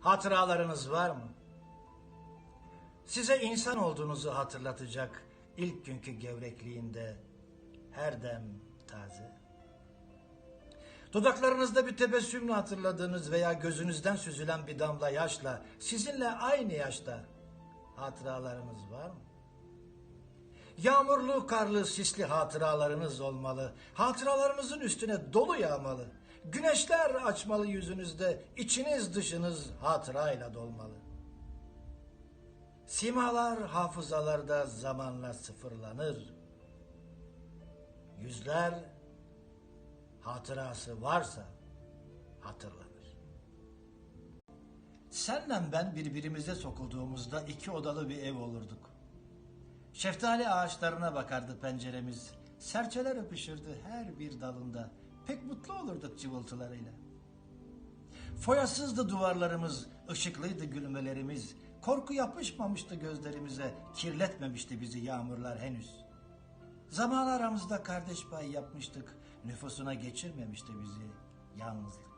Hatıralarınız var mı? Size insan olduğunuzu hatırlatacak ilk günkü gevrekliğinde her dem taze. Dudaklarınızda bir tebessümle hatırladığınız veya gözünüzden süzülen bir damla yaşla sizinle aynı yaşta hatıralarınız var mı? Yağmurlu, karlı, sisli hatıralarınız olmalı. Hatıralarınızın üstüne dolu yağmalı. Güneşler açmalı yüzünüzde, içiniz dışınız hatırayla dolmalı. Simalar hafızalarda zamanla sıfırlanır. Yüzler hatırası varsa hatırlanır. Senle ben birbirimize sokulduğumuzda iki odalı bir ev olurduk. Şeftali ağaçlarına bakardı penceremiz. Serçeler öpüşürdü her bir dalında. Pek mutlu olurduk cıvıltılarıyla. Foyasızdı duvarlarımız, ışıklıydı gülmelerimiz. Korku yapışmamıştı gözlerimize, kirletmemişti bizi yağmurlar henüz. Zaman aramızda kardeş pay yapmıştık, nüfusuna geçirmemişti bizi yalnızlık.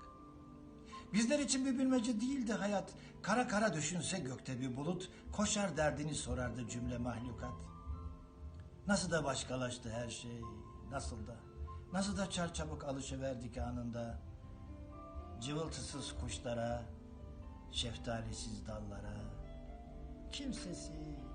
Bizler için bir bilmece değildi hayat. Kara kara düşünse gökte bir bulut, koşar derdini sorardı cümle mahlukat. Nasıl da başkalaştı her şey, nasıl da, nasıl da çarçabuk alışıverdik anında. Cıvıltısız kuşlara, şeftalisiz dallara, kimsesiz.